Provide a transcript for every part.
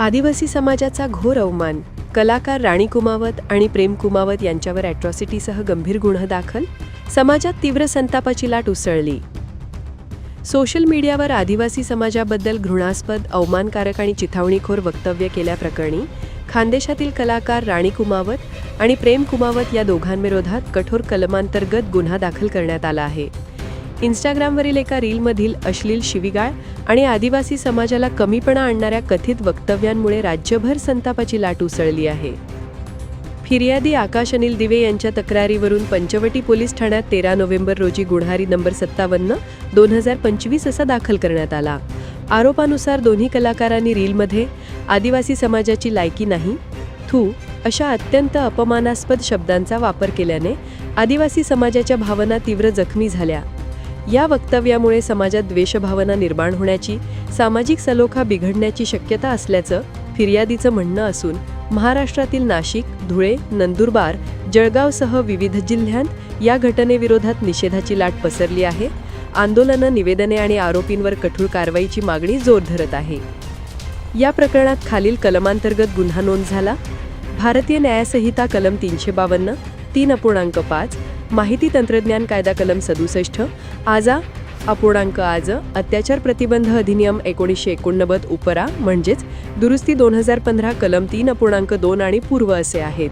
आदिवासी समाजाचा घोर अवमान कलाकार राणी कुमावत आणि प्रेम कुमावत यांच्यावर अॅट्रॉसिटीसह गंभीर गुन्हा दाखल समाजात तीव्र संतापाची लाट उसळली. सोशल मीडियावर आदिवासी समाजाबद्दल घृणास्पद अवमानकारक आणि चिथावणीखोर वक्तव्य केल्याप्रकरणी खानदेशातील कलाकार राणी कुमावत आणि प्रेम कुमावत या दोघांविरोधात कठोर कलमांतर्गत गुन्हा दाखल करण्यात आला आहे. इंस्टाग्रामवरील एका रीलमधील अश्लील शिवीगाळ आणि आदिवासी समाजाला कमीपणा आणणाऱ्या कथित वक्तव्यांमुळे राज्यभर संतापाची लाट उसळली आहे. फिर्यादी आकाश अनिल दिवे यांच्या तक्रारीवरून पंचवटी पोलीस ठाण्यात तेरा नोव्हेंबर रोजी गुन्हारी नंबर सत्तावन्न दोन हजार पंचवीस असा दाखल करण्यात आला. आरोपानुसार दोन्ही कलाकारांनी रीलमध्ये आदिवासी समाजाची लायकी नाही थू अशा अत्यंत अपमानास्पद शब्दांचा वापर केल्याने आदिवासी समाजाच्या भावना तीव्र जखमी झाल्या. या वक्तव्यामुळे समाजात द्वेषभावना निर्माण होण्याची सामाजिक सलोखा बिघडण्याची शक्यता असल्याचं फिर्यादीचं म्हणणं असून महाराष्ट्रातील नाशिक धुळे नंदुरबार जळगावसह विविध जिल्ह्यांत या घटनेविरोधात निषेधाची लाट पसरली आहे. आंदोलनं निवेदने आणि आरोपींवर कठोर कारवाईची मागणी जोर धरत आहे. या प्रकरणात खालील कलमांतर्गत गुन्हा नोंद झाला. भारतीय न्यायसंहिता कलम तीनशे बावन्न तीन अपूर्णांक पाच माहिती तंत्रज्ञान कायदा कलम सदुसष्ट आजा अपूर्णांक आज अत्याचार प्रतिबंध अधिनियम एकोणीसशे एकोणनव्वद उपरा म्हणजेच दुरुस्ती दोन हजार पंधरा कलम तीन अपूर्णांक दोन आणि पूर्व असे आहेत.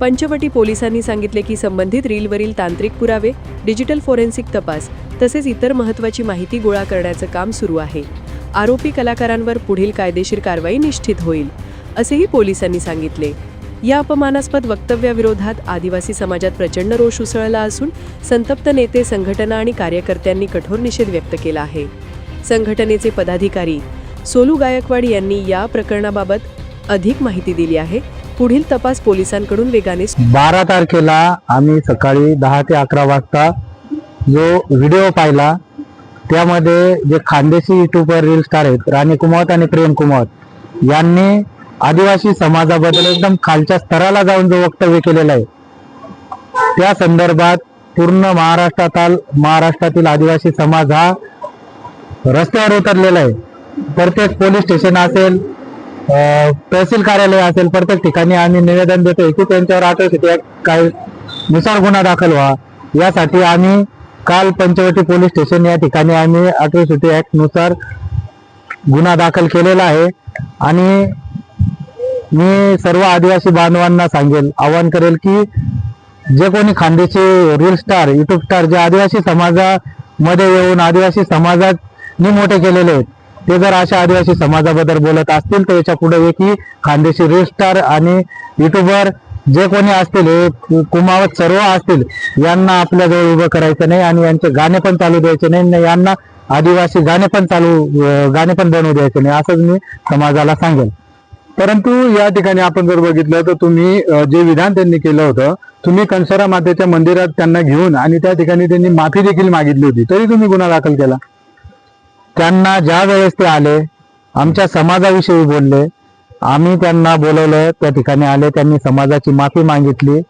पंचवटी पोलिसांनी सांगितले की संबंधित रीलवरील तांत्रिक पुरावे डिजिटल फोरेन्सिक तपास तसेच इतर महत्त्वाची माहिती गोळा करण्याचं काम सुरू आहे. आरोपी कलाकारांवर पुढील कायदेशीर कारवाई निश्चित होईल असेही पोलिसांनी सांगितले. या अपमानास्पद वक्तव्याविरोधात आदिवासी समाजात प्रचंड रोष उसळला असून संतप्त नेते संघटना आणि कार्यकर्त्यांनी कठोर निषेध व्यक्त केला आहे. संघटनेचे पदाधिकारी सोलू गायकवाड यांनी या प्रकरणाबाबत अधिक माहिती दिली आहे. पुढील तपास पोलिसांकडून वेगाने बारा तारखेला आम्ही सकाळी दहा ते अकरा वाजता जो व्हिडिओ पाहिला त्यामध्ये जे खानदेशी युट्यूबर रील स्टार आहेत राणी कुमावत आणि प्रेम कुमावत यांनी आदिवासी समाजाबद्दल एकदम खालच्या स्तराला जाऊन जो वक्तव्य केलेलं आहे त्या संदर्भात पूर्ण महाराष्ट्रात महाराष्ट्रातील आदिवासी समाज हा रस्त्यावर उतरलेला आहे. प्रत्येक पोलीस स्टेशन असेल तहसील कार्यालय असेल प्रत्येक ठिकाणी आम्ही निवेदन देतोय की त्यांच्यावर ऍक्ट काय नुसार गुन्हा दाखल व्हा. यासाठी आम्ही काल पंचवटी पोलीस स्टेशन या ठिकाणी आम्ही अट्रॉसिटी ऍक्टनुसार गुन्हा दाखल केलेला आहे. आणि मी सर्व आदिवासी बांधवांना सांगेल आवाहन करेल की जे कोणी Khandeshi reel star YouTube star जे आदिवासी समाजामध्ये येऊन आदिवासी समाजात मोठे केलेले आहेत ते जर अशा आदिवासी समाजाबद्दल बोलत असतील तर याच्यापुढे की खानदेशी रील स्टार आणि युट्यूबर जे कोणी असतील हे कुमावत सर्व असतील यांना आपल्याजवळ उभं करायचं नाही आणि यांचे गाणे पण चालू द्यायचे नाही यांना आदिवासी गाणे पण चालू गाणे पण बनवू द्यायचे नाही असंच मी समाजाला सांगेल. परंतु या ठिकाणी आपण जर बघितलं तर तुम्ही जे विधान त्यांनी केलं होतं तुम्ही कंसारा मातेच्या मंदिरात त्यांना घेऊन आणि त्या ठिकाणी त्यांनी माफी देखील मागितली होती. तरी तुम्ही गुन्हा दाखल केला. त्यांना ज्या वेळेस ते आले आमच्या समाजाविषयी बोलले आम्ही त्यांना बोलवलं त्या ठिकाणी आले त्यांनी समाजाची माफी मागितली.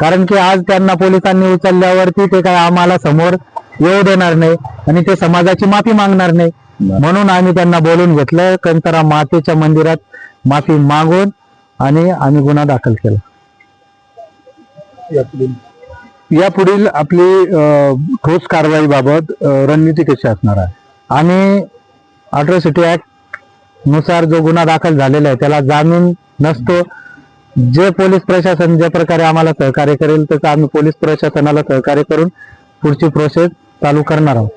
कारण की आज त्यांना पोलिसांनी उचलल्यावरती ते काय आम्हाला समोर येऊ देणार नाही आणि ते समाजाची माफी मागणार नाही. म्हणून आम्ही त्यांना बोलून घेतलं कंतरा मातेच्या मंदिरात माफी मागून आणि आम्ही गुन्हा दाखल केला. यापुढील आपली ठोस कारवाईबाबत रणनीती कशी असणार आहे? आणि अट्रॉसिटी ऍक्टनुसार जो गुन्हा दाखल झालेला आहे त्याला जामीन नसतो. जे पोलीस प्रशासन ज्या प्रकारे आम्हाला सहकार्य करेल तसं आम्ही पोलीस प्रशासनाला सहकार्य करून पुढची प्रोसेस चालू करणार आहोत.